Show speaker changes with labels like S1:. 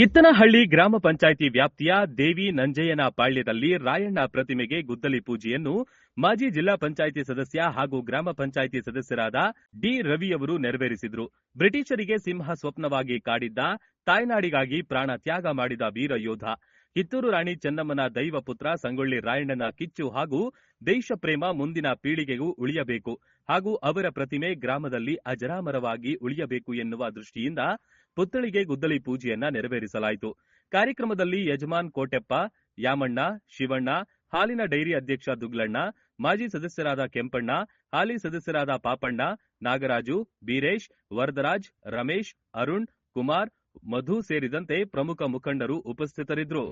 S1: ಕಿತ್ತನಹಳ್ಳಿ ಗ್ರಾಮ ಪಂಚಾಯಿತಿ ವ್ಯಾಪ್ತಿಯ ದೇವಿ ನಂಜಯ್ಯನ ಪಾಳ್ಯದಲ್ಲಿ ರಾಯಣ್ಣ ಪ್ರತಿಮೆಗೆ ಗುದ್ದಲಿ ಪೂಜೆಯನ್ನು ಮಾಜಿ ಜಿಲ್ಲಾ ಪಂಚಾಯಿತಿ ಸದಸ್ಯ ಹಾಗೂ ಗ್ರಾಮ ಪಂಚಾಯಿತಿ ಸದಸ್ಯರಾದ ಡಿ ರವಿಯವರು ನೆರವೇರಿಸಿದ್ರು. ಬ್ರಿಟಿಷರಿಗೆ ಸಿಂಹ ಸ್ವಪ್ನವಾಗಿ ಕಾಡಿದ್ದ ತಾಯ್ನಾಡಿಗಾಗಿ ಪ್ರಾಣ ತ್ಯಾಗ ಮಾಡಿದ ವೀರ ಯೋಧ. ಕಿತ್ತೂರು ರಾಣಿ ಚೆನ್ನಮ್ಮನ ದೈವ ಪುತ್ರ ಸಂಗೊಳ್ಳಿ ರಾಯಣ್ಣನ ಕಿಚ್ಚು ಹಾಗೂ ದೇಶ ಪ್ರೇಮ ಮುಂದಿನ ಪೀಳಿಗೆಗೂ ಉಳಿಯಬೇಕು ಹಾಗೂ ಅವರ ಪ್ರತಿಮೆ ಗ್ರಾಮದಲ್ಲಿ ಅಜರಾಮರವಾಗಿ ಉಳಿಯಬೇಕು ಎನ್ನುವ ದೃಷ್ಟಿಯಿಂದ ಪುತ್ಥಳಿಗೆ ಗುದ್ದಲಿ ಪೂಜೆಯನ್ನ ನೆರವೇರಿಸಲಾಯಿತು. ಕಾರ್ಯಕ್ರಮದಲ್ಲಿ ಯಜಮಾನ್ ಕೋಟೆಪ್ಪ, ಯಾಮಣ್ಣ, ಶಿವಣ್ಣ, ಹಾಲಿನ ಡೈರಿ ಅಧ್ಯಕ್ಷ ದುಗ್ಲಣ್ಣ, ಮಾಜಿ ಸದಸ್ಯರಾದ ಕೆಂಪಣ್ಣ, ಹಾಲಿ ಸದಸ್ಯರಾದ ಪಾಪಣ್ಣ, ನಾಗರಾಜು, ಬೀರೇಶ್, ವರದರಾಜ್, ರಮೇಶ್, ಅರುಣ್, ಕುಮಾರ್ ಮಧು ಸೇರಿದಂತೆ ಪ್ರಮುಖ ಮುಖಂಡರು ಉಪಸ್ಥಿತರಿದ್ದರು.